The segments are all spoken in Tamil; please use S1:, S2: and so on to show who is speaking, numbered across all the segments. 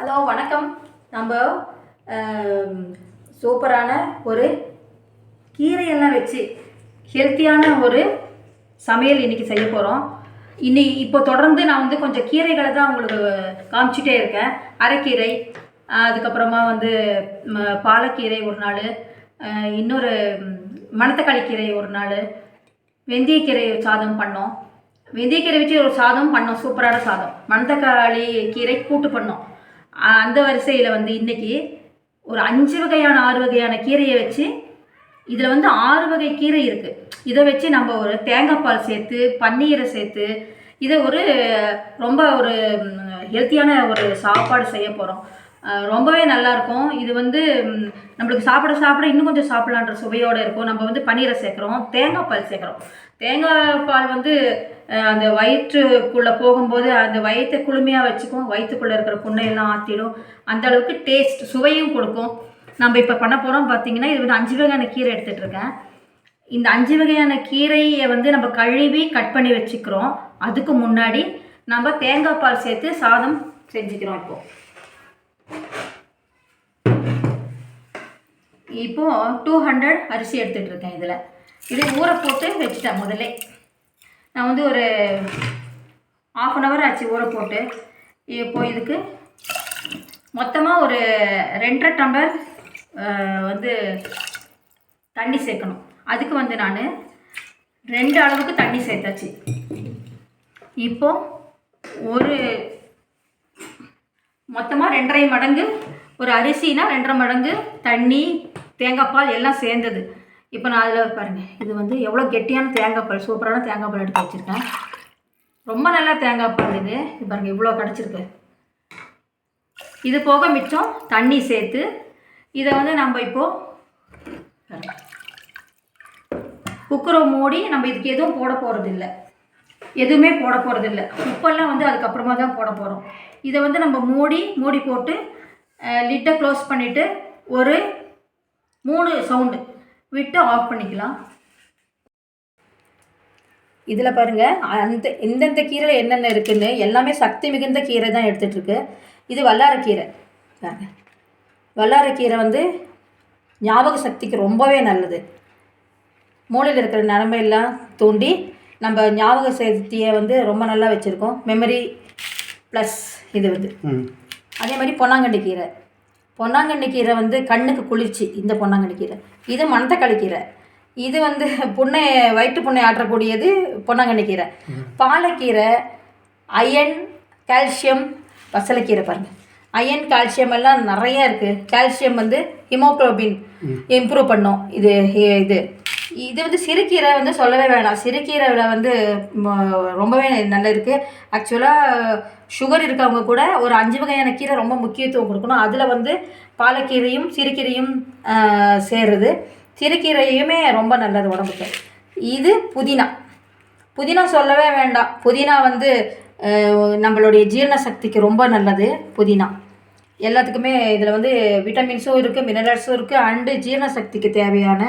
S1: ஹலோ வணக்கம். நம்ம சூப்பரான ஒரு கீரையெல்லாம் வச்சு ஹெல்த்தியான ஒரு சமையல் இன்னைக்கு செய்ய போகிறோம் இன்னி இப்போ தொடர்ந்து நான் வந்து கொஞ்சம் கீரைகளை தான் உங்களுக்கு காமிச்சிட்டே இருக்கேன். அரைக்கீரை அதுக்கப்புறமா வந்து பாலக்கீரை ஒரு நாள் இன்னொரு மணத்தக்காளி கீரை ஒரு நாள் வெந்தயக்கீரை சாதம் பண்ணோம். வெந்தயக்கீரை வச்சு ஒரு சாதம் பண்ணோம் சூப்பரான சாதம். மணத்தக்காளி கீரை கூட்டு பண்ணோம். அந்த வரிசையில் வந்து இன்னைக்கு ஒரு அஞ்சு வகையான ஆறு வகையான கீரையை வச்சு இதில் வந்து ஆறு வகை கீரை இருக்குது இதை வச்சு நம்ம ஒரு தேங்காய் பால் சேர்த்து பன்னீரை சேர்த்து இதை ஒரு ரொம்ப ஒரு ஹெல்த்தியான ஒரு சாப்பாடு செய்ய போகிறோம் ரொம்பவே நல்லாயிருக்கும் இது வந்து நம்மளுக்கு சாப்பிட சாப்பிட இன்னும் கொஞ்சம் சாப்பிட்லான்ற சுவையோடு இருக்கும். நம்ம வந்து பன்னீரை சேர்க்குறோம் தேங்காய் பால் சேர்க்குறோம். தேங்காய் பால் வந்து அந்த வயிற்றுக்குள்ளே போகும்போது அந்த வயிற்றை குளுமையாக வச்சுக்கும் வயிற்றுக்குள்ளே இருக்கிற புண்ணையெல்லாம் ஆற்றிடும் அந்த அளவுக்கு டேஸ்ட் சுவையும் கொடுக்கும். நம்ம இப்போ பண்ண போகிறோம் பார்த்தீங்கன்னா இது வந்து அஞ்சு வகையான கீரை எடுத்துகிட்டு இருக்கேன். இந்த அஞ்சு வகையான கீரையை வந்து நம்ம கழுவி கட் பண்ணி வச்சுக்கிறோம். அதுக்கு முன்னாடி நம்ம தேங்காய் பால் சேர்த்து சாதம் செஞ்சுக்கிறோம் இப்போ. இப்போது டூ ஹண்ட்ரட் அரிசி எடுத்துகிட்டு இருக்கேன் இதில். இதை ஊற போட்டு வச்சுட்டேன் முதல்ல நான் வந்து ஒரு ஆஃப் அன் ஹவர் ஆச்சு ஊற போட்டு. இப்போ இதுக்கு மொத்தமாக ஒரு ரெண்டரை டம்ளர் வந்து தண்ணி சேர்க்கணும். அதுக்கு வந்து நான் ரெண்டு அளவுக்கு தண்ணி சேர்த்தாச்சு. இப்போ ஒரு மொத்தமாக ரெண்டரை மடங்கு ஒரு அரிசினா ரெண்டரை மடங்கு தண்ணி தேங்காய் பால் எல்லாம் சேர்ந்தது. இப்போ நான் அதில் பாருங்கள் இது வந்து எவ்வளோ கெட்டியான தேங்காய் பால் சூப்பரான தேங்காய் பால் எடுத்து வச்சுருக்கேன். ரொம்ப நல்லா தேங்காய் பால் இது. இது பாருங்கள் இவ்வளோ கிடச்சிருக்கு. இது போக மிச்சம் தண்ணி சேர்த்து இதை வந்து நம்ம இப்போது குக்கரை மூடி நம்ம இதுக்கு எதுவும் போட போகிறதில்ல எதுவுமே போட போகிறதில்ல உப்பெல்லாம் வந்து அதுக்கப்புறமா தான் போட போகிறோம் இதை வந்து நம்ம மூடி மூடி போட்டு லிட்டை க்ளோஸ் பண்ணிவிட்டு ஒரு மூணு சவுண்டு. விட்டு ஆஃப் பண்ணிக்கலாம். இதில் பாருங்கள் அந்த எந்தெந்த கீரையில் என்னென்ன இருக்குன்னு எல்லாமே சக்தி மிகுந்த கீரை தான் எடுத்துகிட்ருக்கு இது வல்லாரக்கீரை பாருங்க. வல்லாரக்கீரை வந்து ஞாபக சக்திக்கு ரொம்பவே நல்லது. மூளையில் இருக்கிற நரம்பெல்லாம் தூண்டி நம்ம ஞாபக சக்தியை வந்து ரொம்ப நல்லா வச்சுருக்கோம். மெமரி ப்ளஸ் இது வந்து. அதே மாதிரி பொன்னாங்கண்ணி கீரை. பொன்னாங்கண்ணி கீரை வந்து கண்ணுக்கு குளிர்ச்சி இந்த பொன்னாங்கண்ணி கீரை. இது மணத்தக்காளி கீரை. இது வந்து புண்ணை வயிற்று புண்ணை ஆற்றக்கூடியது பொன்னாங்கண்ணி கீரை. பாலக்கீரை அயன் கால்சியம் பசலைக்கீரை பாருங்கள் அயன் கால்சியம் எல்லாம் நிறைய இருக்குது கால்சியம் வந்து ஹிமோக்ளோபின் இம்ப்ரூவ் பண்ணும். இது இது. இது வந்து சிறுகீரை வந்து சொல்லவே வேணாம். சிறுகீரையில் வந்து ரொம்பவே நல்லா இருக்குது ஆக்சுவலாக சுகர் இருக்கவங்க கூட ஒரு அஞ்சு வகையான கீரை ரொம்ப முக்கியத்துவம் கொடுக்கணும். அதில் வந்து பாலக்கீரையும் சிறுகீரையும் சேருது சிறுகீரையுமே ரொம்ப நல்லது உடம்புக்கு. இது புதினா. புதினா சொல்லவே வேண்டாம். புதினா வந்து நம்மளுடைய ஜீரண சக்திக்கு ரொம்ப நல்லது புதினா. எல்லாத்துக்குமே இதில் வந்து விட்டமின்ஸும் இருக்குது மினரல்ஸும் இருக்குது அண்டு ஜீரண சக்திக்கு தேவையான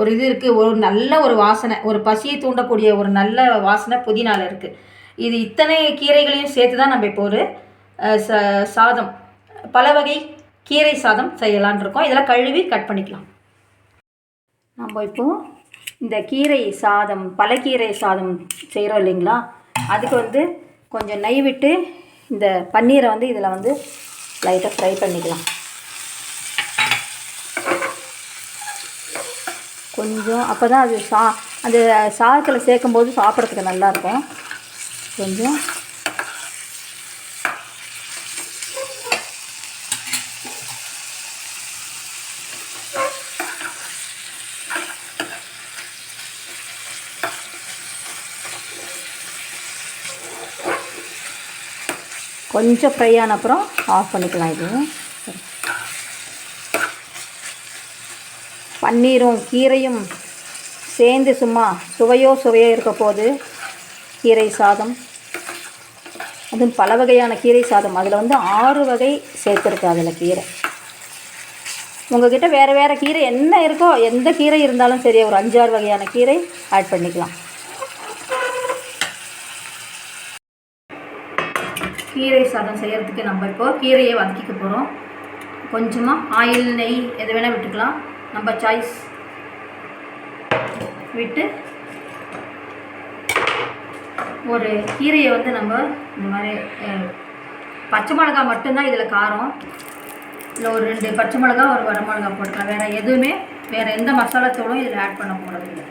S1: ஒரு இது இருக்குது ஒரு நல்ல ஒரு வாசனை ஒரு பசியை தூண்டக்கூடிய ஒரு நல்ல வாசனை புதினால இருக்குது இது இத்தனை கீரைகளையும் சேர்த்து தான் நம்ம இப்போ ஒரு ச சாதம் பல வகை கீரை சாதம் செய்யலான் இருக்கோம். இதெல்லாம் கழுவி கட் பண்ணிக்கலாம். நம்ம இப்போ இந்த கீரை சாதம் பழக்கீரை சாதம் செய்கிறோம் இல்லைங்களா? அதுக்கு வந்து கொஞ்சம் நெய் விட்டு இந்த பன்னீரை வந்து இதில் வந்து லைட்டாக ஃப்ரை பண்ணிக்கலாம். கொஞ்சம் அப்போ தான் அது சா அந்த சாதத்தில் சேர்க்கும்போது சாப்பிட்றதுக்கு நல்லாயிருக்கும் கொஞ்சம். கொஞ்சம் ஃப்ரை ஆன அப்புறம் ஆஃப் பண்ணிக்கலாம் இது. பன்னீரும் கீரையும் சேர்ந்து சும்மா சுவையோ சுவையோ இருக்க போது கீரை சாதம். அதுவும் பல வகையான கீரை சாதம். அதில் வந்து ஆறு வகை சேர்த்துருக்கு அதில் கீரை. உங்கள்கிட்ட வேறு வேறு கீரை என்ன இருக்கோ எந்த கீரை இருந்தாலும் சரி ஒரு அஞ்சாறு வகையான கீரை ஆட் பண்ணிக்கலாம். கீரை சாதம் செய்கிறதுக்கு நம்ம இப்போ கீரையை வதக்கிக்க போகிறோம் கொஞ்சமாக ஆயில் நெய் எது வேணால் விட்டுக்கலாம். நம்ம சாய்ஸ் விட்டு ஒரு கீரையை வந்து நம்ம இந்த மாதிரி பச்சை மிளகா மட்டும்தான் இதில் காரம். இல்லை ஒரு ரெண்டு பச்சை மிளகா ஒரு வர மிளகா போட்டுக்கலாம். வேறு எதுவுமே வேறு எந்த மசாலா தூளும் இதில் ஆட் பண்ண போகிறதில்ல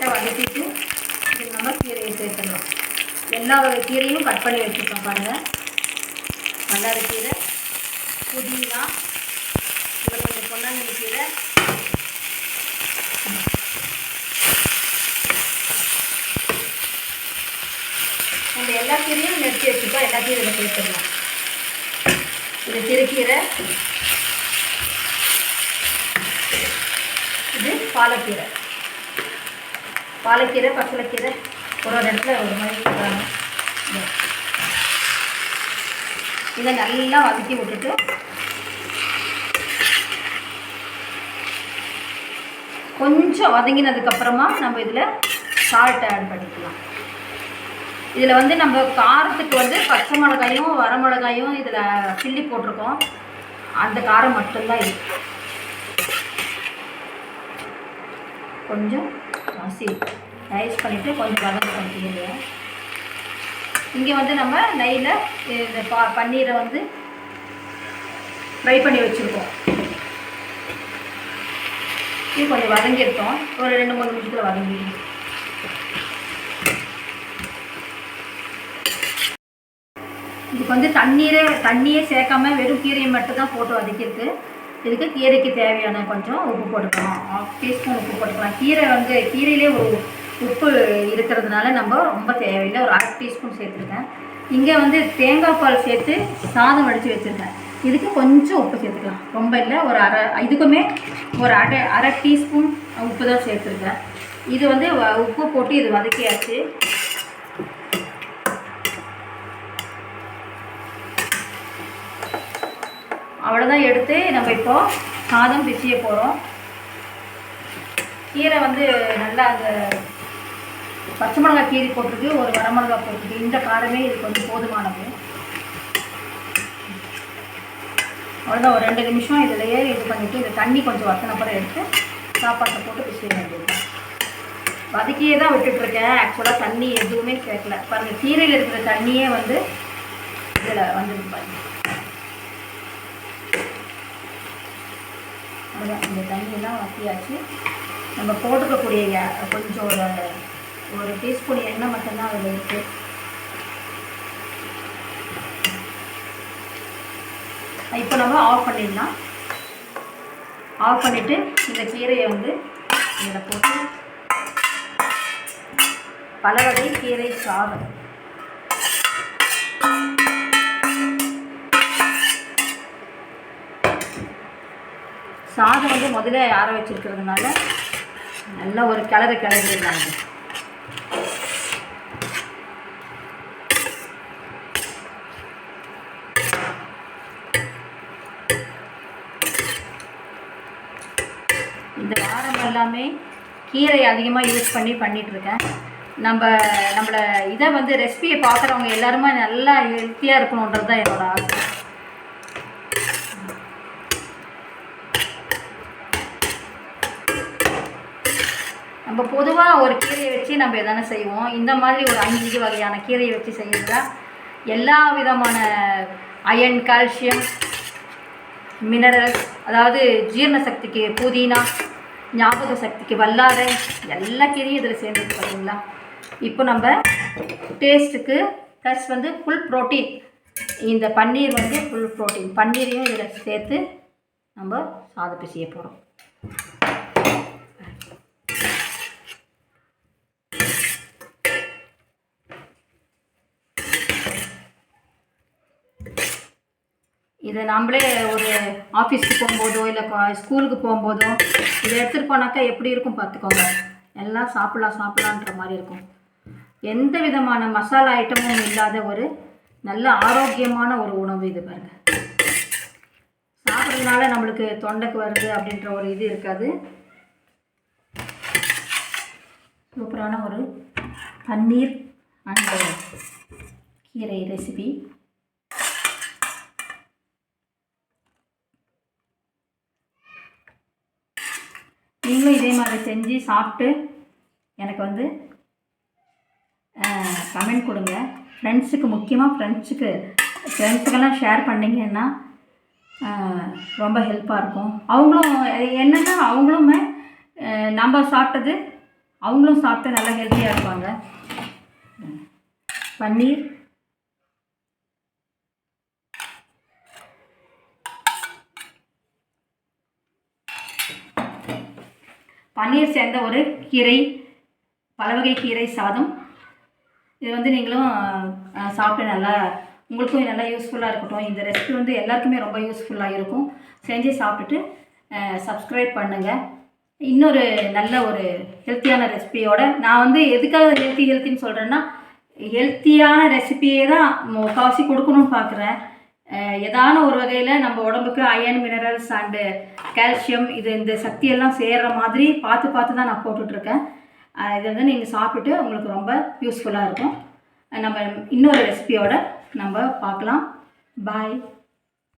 S1: லைட்டாக வதக்கிட்டு இது நம்ம கீரையை சேர்த்துடலாம். எல்லா வகை கீரையும் கட் பண்ணி வச்சுருக்கோம் பாருங்கள் வல்லாரை கீரை. புதினா இதில் கொஞ்சம் பொன்னாங்கண்ணி கீரை. நம்ம எல்லா கீரையும் நிறுத்தி வச்சுருக்கோம் எல்லா கீரையும் சேர்த்துடலாம். இது சிறுகீரை இது பாலக்கீரை. பாலைக்கீரை பசலைக்கீரை ஒரு ஒரு இடத்துல ஒரு மாதிரி இதை நல்லா வதக்கி விட்டுட்டு கொஞ்சம் வதங்கினதுக்கப்புறமா நம்ம இதில் சால்ட் ஆட் பண்ணிக்கலாம். இதில் வந்து நம்ம காரத்துக்கு வந்து பச்சை மிளகாயும் வரமிளகாயும் இதில் கிள்ளி போட்டிருக்கோம். அந்த காரம் மட்டும்தான் இருக்குது கொஞ்சம் மசி ரைஸ் பண்ணிவிட்டு கொஞ்சம் வதங்க பண்ணிக்கிறீங்க இங்கே வந்து நம்ம நெய்யில் இந்த பா பன்னீரை வந்து ஃப்ரை பண்ணி வச்சுருக்கோம். இது கொஞ்சம் வதங்கிருக்கோம். ஒரு ரெண்டு மூணு நிமிஷத்தில் வதங்கிடும். இதுக்கு வந்து தண்ணீரே தண்ணியே சேர்க்காம வெறும் கீரையை மட்டும் தான் போட்டு வதக்கியிருக்கு. இதுக்கு கீரைக்கு தேவையான கொஞ்சம் உப்பு போட்டுக்கலாம். ஆஃப் டீஸ்பூன் உப்பு போட்டுக்கலாம். கீரை வந்து கீரையிலே ஒரு உப்பு இருக்கிறதுனால நம்ம ரொம்ப தேவையில்லை. ஒரு அரை டீஸ்பூன் சேர்த்துருக்கேன். இங்கே வந்து தேங்காய் பால் சேர்த்து சாதம் வடித்து வச்சுருக்கேன். இதுக்கு கொஞ்சம் உப்பு சேர்த்துக்கலாம். ரொம்ப இல்லை ஒரு அரை இதுக்குமே ஒரு அரை அரை டீஸ்பூன் உப்பு தான் சேர்த்துருக்கேன். இது வந்து வ- உப்பு போட்டு இது வதக்கியாச்சு. அவ்வளோதான் எடுத்து நம்ம இப்போ சாதம் பிசிய போகிறோம் கீரை வந்து நல்லா அந்த பச்சை மிளகாய் கீரி போட்டிருக்கு ஒரு வரமிளகாய் போட்டிருக்கு. இந்த காரமே இதுக்கு வந்து போதுமானது. அவ்வளோதான் ஒரு ரெண்டு நிமிஷம் இதிலையே இது பண்ணிவிட்டு இந்த தண்ணி கொஞ்சம் வத்தனப்பறம் எடுத்து சாப்பாட்டில் போட்டு பிசிய வேண்டியது வதக்கியே தான் விட்டுட்ருக்கேன் ஆக்சுவலாக தண்ணி எதுவுமே சேர்க்கல பாருங்கள் கீரையில் இருக்கிற தண்ணியே வந்து இதில் வந்துருக்கு பாருங்கள் அவ்வளோதான் இந்த தண்ணியெல்லாம் வத்தியாச்சு. நம்ம போட்டுக்கக்கூடிய கொஞ்சம் ஒரு ஒரு டீஸ்பூன் எண்ணெய் மட்டும்தான் அதில் இருக்குது இப்போ நம்ம ஆஃப் பண்ணிடலாம். ஆஃப் பண்ணிவிட்டு இந்த கீரையை வந்து இதில் போட்டு பல வகை கீரை சாதம். சாதம் வந்து முதல்ல ஆற வச்சிருக்கிறதுனால நல்லா ஒரு கிளறு கிளறிடுறாங்க இந்த வாரம் எல்லாமே கீரை அதிகமாக யூஸ் பண்ணி பண்ணிகிட்ருக்கேன் நம்ம நம்மளை இதை வந்து ரெசிபியை பார்க்குறவங்க எல்லாருமே நல்லா ஹெல்த்தியாக இருக்கணுன்றது தான் என்னோட ஆசை. நம்ம பொதுவாக ஒரு கீரையை வச்சு நம்ம எதானே செய்வோம். இந்த மாதிரி ஒரு அஞ்சு வகையான கீரையை வச்சு செய்யறதா எல்லா விதமான அயன் கால்சியம் மினரல்ஸ் அதாவது ஜீரண சக்திக்கு புதினா ஞாபக சக்திக்கு வல்லாரை எல்லா கீரையும் இதில் சேர்ந்துருக்கு பார்த்தீங்களா இப்போ நம்ம டேஸ்ட்டுக்கு ப்ளஸ் வந்து ஃபுல் ப்ரோட்டீன் இந்த பன்னீர் வந்து ஃபுல் ப்ரோட்டீன் பன்னீரையும் இதில் சேர்த்து நம்ம சாத செய்ய போகிறோம் இதை நம்மளே ஒரு ஆஃபீஸ்க்கு போகும்போதோ இல்லை ஸ்கூலுக்கு போகும்போதோ இதை எடுத்துகிட்டு போனாக்கா எப்படி இருக்கும் பார்த்துக்கோங்க. எல்லாம் சாப்பிடலாம் சாப்பிடலான்ற மாதிரி இருக்கும். எந்த விதமான மசாலா ஐட்டமும் இல்லாத ஒரு நல்ல ஆரோக்கியமான ஒரு உணவு இது பாருங்கள் சாப்பிட்றதுனால நம்மளுக்கு தொண்டைக்கு வருது அப்படின்ற ஒரு இது இருக்காது. சூப்பரான ஒரு பன்னீர் அண்ட் கீரை ரெசிபி நீங்களும் இதே மாதிரி செஞ்சு சாப்பிட்டு எனக்கு வந்து கமெண்ட் கொடுங்க. ஃப்ரெண்ட்ஸுக்கு முக்கியமாக ஃப்ரெண்ட்ஸுக்கு ஃப்ரெண்ட்ஸுக்கெல்லாம் ஷேர் பண்ணிங்கன்னா ரொம்ப ஹெல்ப்பாக இருக்கும். அவங்களும் என்னென்னா அவங்களுமே நம்ம சாப்பிட்டது அவங்களும் சாப்பிட்டு நல்லா ஹெல்த்தியாக இருப்பாங்க. பன்னீர். பன்னீர் சேர்ந்த ஒரு கீரை பலவகை கீரை சாதம். இது வந்து நீங்களும் சாப்பிட்டு நல்லா உங்களுக்கும் நல்லா யூஸ்ஃபுல்லாக இருக்கட்டும். இந்த ரெசிபி வந்து எல்லாருக்குமே ரொம்ப யூஸ்ஃபுல்லாக இருக்கும். செஞ்சு சாப்பிட்டுட்டு சப்ஸ்கிரைப் பண்ணுங்கள் இன்னொரு நல்ல ஒரு ஹெல்த்தியான ரெசிபியோட நான் வந்து எதுக்காக ஹெல்த்தி ஹெல்த்தின்னு சொல்கிறேன்னா ஹெல்த்தியான ரெசிபியே தான் முக்கால்வாசி கொடுக்கணும்னு பார்க்குறேன் ஏதான ஒரு வகையில் நம்ம உடம்புக்கு அயன் மினரல்ஸ் அண்டு கால்சியம் இது இந்த சக்தியெல்லாம் சேர்கிற மாதிரி பார்த்து பார்த்து தான் நான் போட்டுட்ருக்கேன். இதை வந்து நீங்கள் சாப்பிட்டுட்டு உங்களுக்கு ரொம்ப யூஸ்ஃபுல்லாக இருக்கும். நம்ம இன்னொரு ரெசிபியோட நம்ம பார்க்கலாம். பாய்